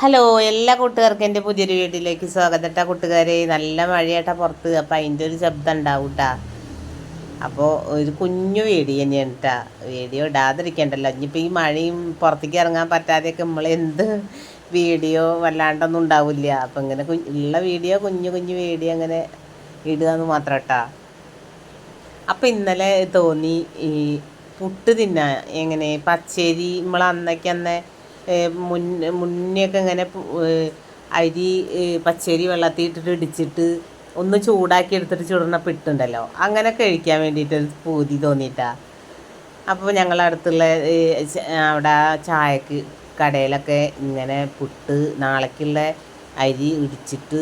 Hello എല്ലാ കൂട്ടുകാർക്കും എന്റെ പുതിയൊരു വീട്ടിലേക്ക് സ്വാഗതം കേട്ടോ കൂട്ടുകാരെ. നല്ല മഴയാട്ടാ പുറത്ത്. അപ്പം അതിന്റെ ഒരു ശബ്ദം ഉണ്ടാവും കേട്ടാ അപ്പോൾ ഒരു കുഞ്ഞു വീടി തന്നെയാണ് കേട്ടാ വീഡിയോ ഇടാതിരിക്കണ്ടല്ലോ. ഇനിയിപ്പോൾ ഈ മഴയും പുറത്തേക്ക് ഇറങ്ങാൻ പറ്റാതെയൊക്കെ നമ്മൾ എന്ത് വീഡിയോ വല്ലാണ്ടൊന്നും ഉണ്ടാവില്ല. അപ്പം ഇങ്ങനെ ഉള്ള വീഡിയോ കുഞ്ഞു കുഞ്ഞു വീഡിയോ അങ്ങനെ ഇടുക എന്ന് മാത്രം കേട്ടാ അപ്പം ഇന്നലെ തോന്നി ഈ പുട്ട് തിന്നാൻ. എങ്ങനെ? പച്ചരി നമ്മൾ അന്നൊക്കെ അന്ന് മുൻ മുന്നെയൊക്കെ ഇങ്ങനെ അരി പച്ചരി വെള്ളത്തിൽ ഇട്ടിട്ട് ഇടിച്ചിട്ട് ഒന്ന് ചൂടാക്കി എടുത്തിട്ട് ചുടുന്ന പിട്ടുണ്ടല്ലോ. അങ്ങനെ കഴിക്കാൻ വേണ്ടിയിട്ട് പൂതി തോന്നിയിട്ടാണ് അപ്പോൾ ഞങ്ങളുടെ അടുത്തുള്ള ഏ, ച- അവിടെ ചായക്ക് കടയിലൊക്കെ ഇങ്ങനെ പുട്ട് നാളേക്കുള്ള അരി ഇടിച്ചിട്ട്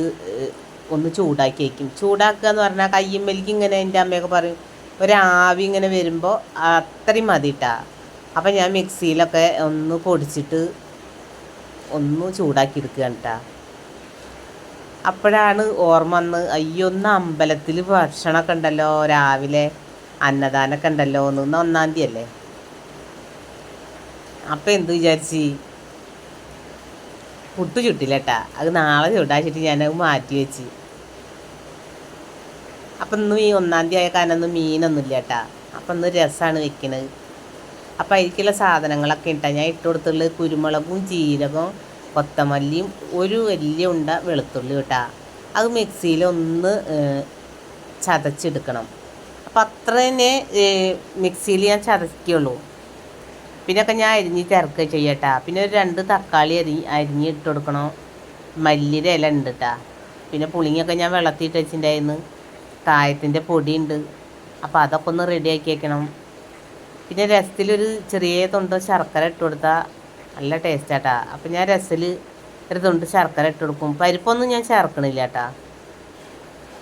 ഒന്ന് ചൂടാക്കി വയ്ക്കും ചൂടാക്കുക എന്ന് പറഞ്ഞാൽ കയ്യുമ്മലിക്ക് ഇങ്ങനെ എന്റെ അമ്മയൊക്കെ പറയും. ഒരാവി ഇങ്ങനെ വരുമ്പോൾ അത്രയും മതി കേട്ടാ അപ്പം ഞാൻ മിക്സിയിലൊക്കെ ഒന്ന് പൊടിച്ചിട്ട് ഒന്ന് ചൂടാക്കി എടുക്കുകയാണ് അപ്പോഴാണ് ഓർമ്മ വന്ന് അയ്യോ ഒന്ന് അമ്പലത്തിൽ ഭക്ഷണമൊക്കെ ഉണ്ടല്ലോ രാവിലെ അന്നദാനമൊക്കെ ഉണ്ടല്ലോ എന്ന് ഒന്നാം തീയതി അല്ലേ അപ്പം എന്ത് വിചാരിച്ച്? പുട്ട് ചുട്ടില്ലട്ടാ അത് നാളെ ചൂടാച്ചിട്ട് ഞാനത് മാറ്റി വെച്ച്. അപ്പം ഇന്ന് ഈ ഒന്നാം തീയതി ആയ കാരണം ഒന്നും മീനൊന്നുമില്ല കേട്ടാ അപ്പം ഇന്ന് രസമാണ് വെക്കണത്. അപ്പം അതിലേക്കുള്ള സാധനങ്ങളൊക്കെ ഇട്ടാൽ ഞാൻ ഇട്ട് കൊടുത്തുള്ളത് കുരുമുളകും ജീരകവും കൊത്തമല്ലിയും ഒരു വലിയ ഉണ്ട വെളുത്തുള്ളി കേട്ടോ അത് മിക്സിയിൽ ഒന്ന് ചതച്ചെടുക്കണം. അപ്പം അത്ര തന്നെ മിക്സിയിൽ ഞാൻ ചതയ്ക്കുള്ളൂ. പിന്നൊക്കെ ഞാൻ അരിഞ്ഞ് ചേർക്കുക ചെയ്യട്ടാ. പിന്നെ ഒരു രണ്ട് തക്കാളി അരി അരിഞ്ഞ് ഇട്ട് കൊടുക്കണം. മല്ലിയുടെ ഇല ഉണ്ട് കേട്ടാ പിന്നെ പുളിങ്ങൊക്കെ ഞാൻ വെള്ളത്തിൽ ഇട്ട് വെച്ചിട്ടുണ്ടായിരുന്നു. കായത്തിന്റെ പൊടിയുണ്ട്. അപ്പോൾ അതൊക്കെ ഒന്ന് റെഡിയാക്കി വെക്കണം. പിന്നെ രസത്തിലൊരു ചെറിയ തൊണ്ട് ശർക്കര ഇട്ട് കൊടുത്താൽ നല്ല ടേസ്റ്റാട്ടാ അപ്പം ഞാൻ രസത്തിൽ ഒരു തൊണ്ട് ശർക്കര ഇട്ട് കൊടുക്കും. പരിപ്പൊന്നും ഞാൻ ചേർക്കണില്ല കേട്ടാ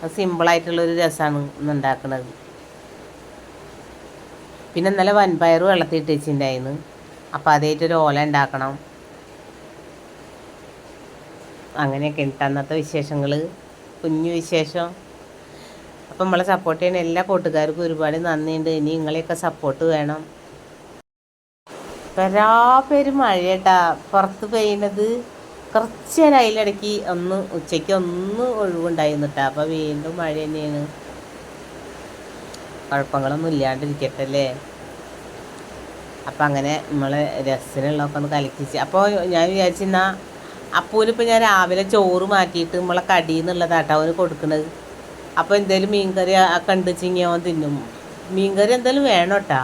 അത് സിമ്പിളായിട്ടുള്ളൊരു രസമാണ് ഇന്ന് ഉണ്ടാക്കുന്നത് പിന്നെ ഇന്നലെ വൻപയർ വെള്ളത്തിയിട്ട് വെച്ചിട്ടുണ്ടായിരുന്നു. അപ്പം അതായിട്ടൊരു ഓല ഉണ്ടാക്കണം. അങ്ങനെയൊക്കെ ഇട്ടന്നത്തെ വിശേഷങ്ങൾ കുഞ്ഞു വിശേഷം. അപ്പം നമ്മളെ സപ്പോർട്ട് ചെയ്യുന്ന എല്ലാ കൂട്ടുകാർക്കും ഒരുപാട് നന്ദിയുണ്ട്. ഇനി നിങ്ങളെയൊക്കെ സപ്പോർട്ട് വേണം. വരാ പേര് മഴയട്ടാ. പുറത്ത് പെയ്യണത് കുറച്ച് നേരം അതിലിടയ്ക്ക് ഒന്ന് ഉച്ചയ്ക്ക് ഒന്ന് ഒഴിവുണ്ടായിരുന്നു കേട്ടോ അപ്പോൾ വീണ്ടും മഴ തന്നെയാണ്. കുഴപ്പങ്ങളൊന്നും ഇല്ലാണ്ടിരിക്കട്ടെ അല്ലേ അപ്പം അങ്ങനെ നമ്മളെ രസത്തിനുള്ളതൊക്കെ ഒന്ന് കലക്കിച്ച്. അപ്പോൾ ഞാൻ വിചാരിച്ചെന്നാ അപ്പോലിപ്പോൾ ഞാൻ രാവിലെ ചോറ് മാറ്റിയിട്ട് നമ്മളെ കടിയിൽ നിന്നുള്ളതാട്ടോ അവന് കൊടുക്കണത്. അപ്പോൾ എന്തേലും മീൻകറി കണ്ട് അവൻ തിന്നും. മീൻകറി എന്തേലും വേണം കേട്ടാ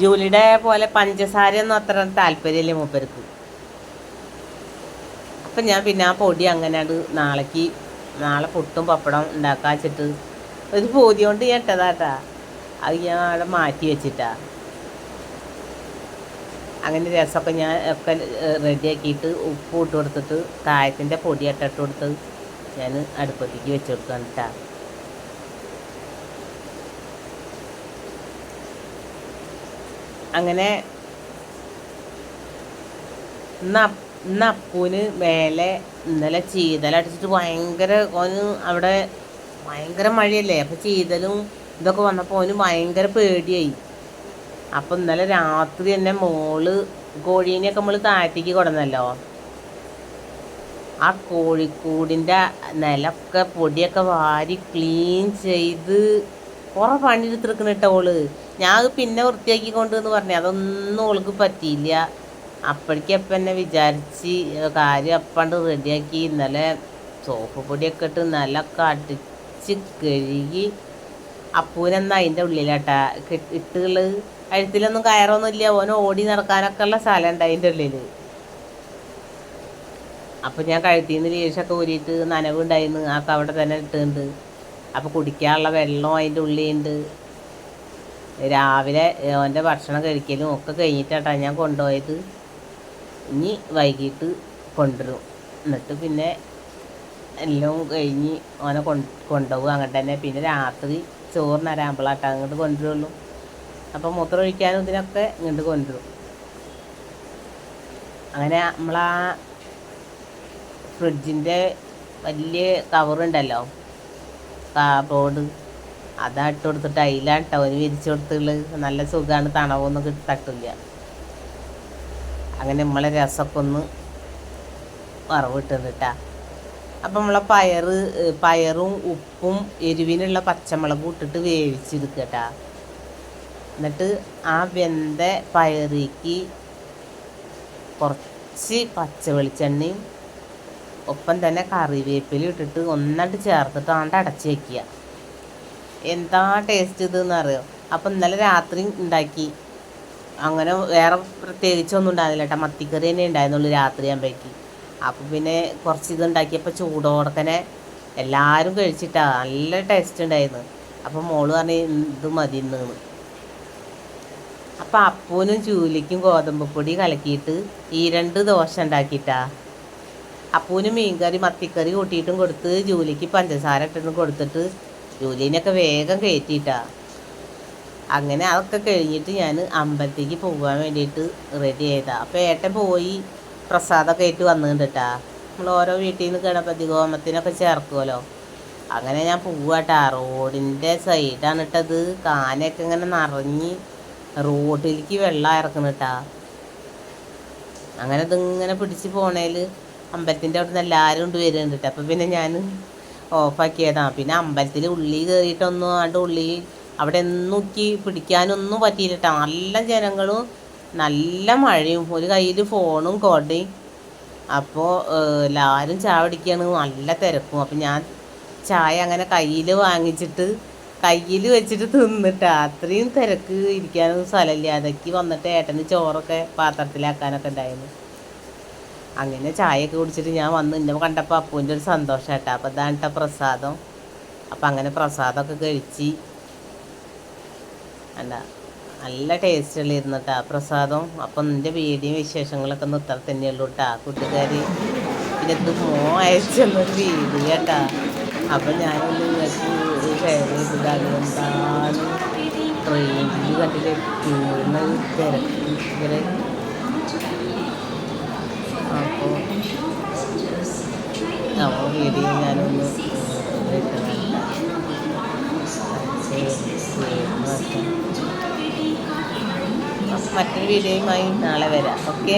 ജൂലിയുടെ പോലെ പഞ്ചസാരയൊന്നും അത്ര താല്പര്യമില്ല മൂപ്പർക്ക്. അപ്പം ഞാൻ പിന്നെ ആ പൊടി അങ്ങനെ അത് നാളേക്ക് നാളെ പൊട്ടും പപ്പടം ഉണ്ടാക്കാൻ വെച്ചിട്ട് ഒരു ബോധ്യം കൊണ്ട് ഞാൻ ഇട്ടതാട്ടാ. അത് ഞാൻ അവിടെ മാറ്റി വെച്ചിട്ടാ. അങ്ങനെ രസമൊക്കെ ഞാൻ ഒക്കെ റെഡിയാക്കിയിട്ട് ഉപ്പ് ഇട്ട് കൊടുത്തിട്ട് കായത്തിന്റെ പൊടി ഇട്ടിട്ട് കൊടുത്ത് ഞാൻ അടുപ്പത്തേക്ക് വെച്ച് കൊടുക്കാൻ കേട്ടാ അങ്ങനെ ഇന്ന് അപ്പ്- അപ്പൂന് മേലെ ഇന്നലെ ചീതലടിച്ചിട്ട് ഭയങ്കര ഓന് അവിടെ ഭയങ്കര മഴയല്ലേ അപ്പം ചീതലും ഇതൊക്കെ വന്നപ്പോൾ ഓന് ഭയങ്കര പേടിയായി. അപ്പം ഇന്നലെ രാത്രി തന്നെ മോൾ കോഴീനെയൊക്കെ നമ്മൾ താഴത്തേക്ക് കൊടുന്നല്ലോ ആ കോഴിക്കൂടിന്റെ നിലമൊക്കെ പൊടിയൊക്കെ വാരി ക്ലീൻ ചെയ്ത് കുറേ പണിയെടുത്തിരിക്കണ കേട്ടോ ഓൾ. ഞാൻ പിന്നെ വൃത്തിയാക്കി കൊണ്ടെന്ന് പറഞ്ഞു അതൊന്നും ഓൾക്ക് പറ്റിയില്ല. അപ്പോഴേക്കും അപ്പം എന്നെ വിചാരിച്ച് കാര്യം അപ്പണ്ട് റെഡിയാക്കി ഇന്നലെ സോപ്പ് പൊടിയൊക്കെ ഇട്ട് നിലമൊക്കെ അടിച്ച് കഴുകി അപ്പൂനെന്നാ അതിന്റെ ഉള്ളിലാട്ടാ ഇട്ടുള്ളത്. കഴുത്തിലൊന്നും കയറൊന്നും ഇല്ല ഓന് ഓടി നടക്കാനൊക്കെ ഉള്ള സ്ഥലം ഉണ്ട് അതിന്റെ ഉള്ളിൽ അപ്പം ഞാൻ കഴുത്തിന്ന് ലേശമൊക്കെ ഊരിയിട്ട് നനവുണ്ടായിരുന്നു. ആ അവിടെ തന്നെ ഇട്ടുണ്ട് അപ്പോൾ കുടിക്കാനുള്ള വെള്ളം അതിന്റെ ഉള്ളിലുണ്ട്. രാവിലെ ഓന്റെ ഭക്ഷണം കഴിക്കലും ഒക്കെ കഴിഞ്ഞിട്ടാട്ടാ ഞാൻ കൊണ്ടുപോയത്. ഇനി വൈകിട്ട് കൊണ്ടുവരും. എന്നിട്ട് പിന്നെ എല്ലാം കഴിഞ്ഞ് ഓനെ കൊണ്ട് കൊണ്ടുപോകും അങ്ങനെ തന്നെ പിന്നെ രാത്രി ചോറിന് അരാമ്പളാട്ടാ അങ്ങോട്ട് കൊണ്ടുവരുള്ളൂ. അപ്പം മൂത്രം ഒഴിക്കാനും ഇതിനൊക്കെ ഇങ്ങോട്ട് കൊണ്ടുവരും. അങ്ങനെ നമ്മളാ ഫ്രിഡ്ജിന്റെ വലിയ കവറുണ്ടല്ലോ. കാർഡ്ബോർഡ് അതാ ഇട്ട് കൊടുത്തിട്ട് അതിലാണ് കേട്ടോ ഒരു വിരിച്ചു കൊടുത്തുള്ളത് നല്ല സുഖമാണ് തണവൊന്നും കിട്ടി തട്ടില്ല. അങ്ങനെ നമ്മളെ രസമൊക്കെ ഒന്ന് വറവിട്ടുണ്ട് കേട്ടാ അപ്പം നമ്മളെ പയർ പയറും ഉപ്പും എരിവിനുള്ള പച്ചമുളകും ഇട്ടിട്ട് വേവിച്ചെടുക്കുക കേട്ടോ എന്നിട്ട് ആ വെന്ത പയറിക്ക് കുറച്ച് പച്ച വെളിച്ചെണ്ണയും ഒപ്പം തന്നെ കറിവേപ്പില ഇട്ടിട്ട് ഒന്നായിട്ട് ചേർത്തിട്ട് ആണ്ട് അടച്ച് വയ്ക്കുക എന്താ ടേസ്റ്റ് ഇതെന്ന് അറിയോ? അപ്പം ഇന്നലെ രാത്രി ഉണ്ടാക്കി. അങ്ങനെ വേറെ പ്രത്യേകിച്ചൊന്നും ഉണ്ടായിരുന്നില്ല കേട്ടോ. മത്തിക്കറി തന്നെ ഉണ്ടായിരുന്നുള്ളൂ രാത്രി ആകുമ്പോഴേക്ക് അപ്പം പിന്നെ കുറച്ച് ഇത് ഉണ്ടാക്കിയപ്പോൾ ചൂടോടക്കനെ എല്ലാവരും കഴിച്ചിട്ടാ. നല്ല ടേസ്റ്റ് ഉണ്ടായിരുന്നു. അപ്പം മോൾ പറഞ്ഞു ഇത് മതി ഇന്ന്. അപ്പം അപ്പൂനും ചൂലിക്കും ഗോതമ്പ് പൊടി കലക്കിയിട്ട് ഈ രണ്ട് ദോശ ഉണ്ടാക്കിയിട്ടാ. അപ്പൂന് മീൻകറി മത്തിക്കറി കൂട്ടിയിട്ടും കൊടുത്ത് ജൂലിക്ക് പഞ്ചസാര ഇട്ടിട്ടും കൊടുത്തിട്ട് ജൂലിനൊക്കെ വേഗം കയറ്റിയിട്ടാ. അങ്ങനെ അതൊക്കെ കഴിഞ്ഞിട്ട് ഞാൻ അമ്പലത്തേക്ക് പോകാൻ വേണ്ടിയിട്ട് റെഡി ചെയ്താ അപ്പോൾ ഏട്ടൻ പോയി പ്രസാദമൊക്കെ ആയിട്ട് വന്നിട്ടുണ്ട്. കേട്ടാ നമ്മൾ ഓരോ വീട്ടിൽ നിന്ന് ഗണപതി ഹോമത്തിനൊക്കെ ചേർക്കുമല്ലോ അങ്ങനെ ഞാൻ പോവാട്ടാ. റോഡിന്റെ സൈഡാണ് ഇട്ടത്. കാനൊക്കെ ഇങ്ങനെ നിറഞ്ഞ് റോഡിലേക്ക് വെള്ളം ഇറക്കുന്നിട്ടാ. അങ്ങനെ ഇതിങ്ങനെ പിടിച്ച് പോണേൽ അമ്പലത്തിന്റെ അവിടെ നിന്ന് എല്ലാവരും കൊണ്ട് വരുന്നുണ്ട് കേട്ടോ അപ്പോൾ പിന്നെ ഞാൻ ഓഫാക്കിയതാണ് പിന്നെ അമ്പലത്തിൽ ഉള്ളി കയറിയിട്ടൊന്നും ആണ്ട് ഉള്ളി അവിടെ നോക്കി പിടിക്കാനൊന്നും പറ്റിയില്ല നല്ല ജനങ്ങളും നല്ല മഴയും. ഒരു കയ്യിൽ ഫോണും കോട്ടയും അപ്പോൾ എല്ലാവരും ചായ പിടിക്കുകയാണ് നല്ല തിരക്കും. അപ്പം ഞാൻ ചായ അങ്ങനെ കയ്യിൽ വാങ്ങിച്ചിട്ട് കയ്യിൽ വെച്ചിട്ട് തിന്നിട്ടാ. അത്രയും തിരക്ക് ഇരിക്കാനൊന്നും സ്ഥലമില്ല. അതൊക്കെ വന്നിട്ട് ഏട്ടന് ചോറൊക്കെ പാത്രത്തിലാക്കാനൊക്കെ ഉണ്ടായിരുന്നു. അങ്ങനെ ചായയൊക്കെ കുടിച്ചിട്ട് ഞാൻ വന്ന് എന്റെ കണ്ടപ്പോൾ അപ്പൂന്റെ ഒരു സന്തോഷം കേട്ടോ ഇതാണ് പ്രസാദം. അപ്പം അങ്ങനെ പ്രസാദമൊക്കെ കഴിച്ച് അല്ല നല്ല ടേസ്റ്റ് ഉള്ളിരുന്നു കേട്ടോ പ്രസാദം. അപ്പം നിന്റെ വീഡിയോ വിശേഷങ്ങളൊക്കെ ഒന്ന് ഇത്ര തന്നെയുള്ളൂ കേട്ടോ കൂട്ടുകാർ പിന്നെ ഇത് മോ അയച്ചെന്നൊരു വീഡിയോ കേട്ടാ അപ്പം ഞാനൊന്ന് നിങ്ങൾക്ക് ഷെയർ ചെയ്തതാണ് ട്രെയിനിൽ കണ്ടിട്ട് തിരക്ക് ഇവരെ അപ്പോൾ വീഡിയോ ഞാനൊന്ന് മറ്റൊരു വീഡിയോയുമായി നാളെ വരാം. ഓക്കെ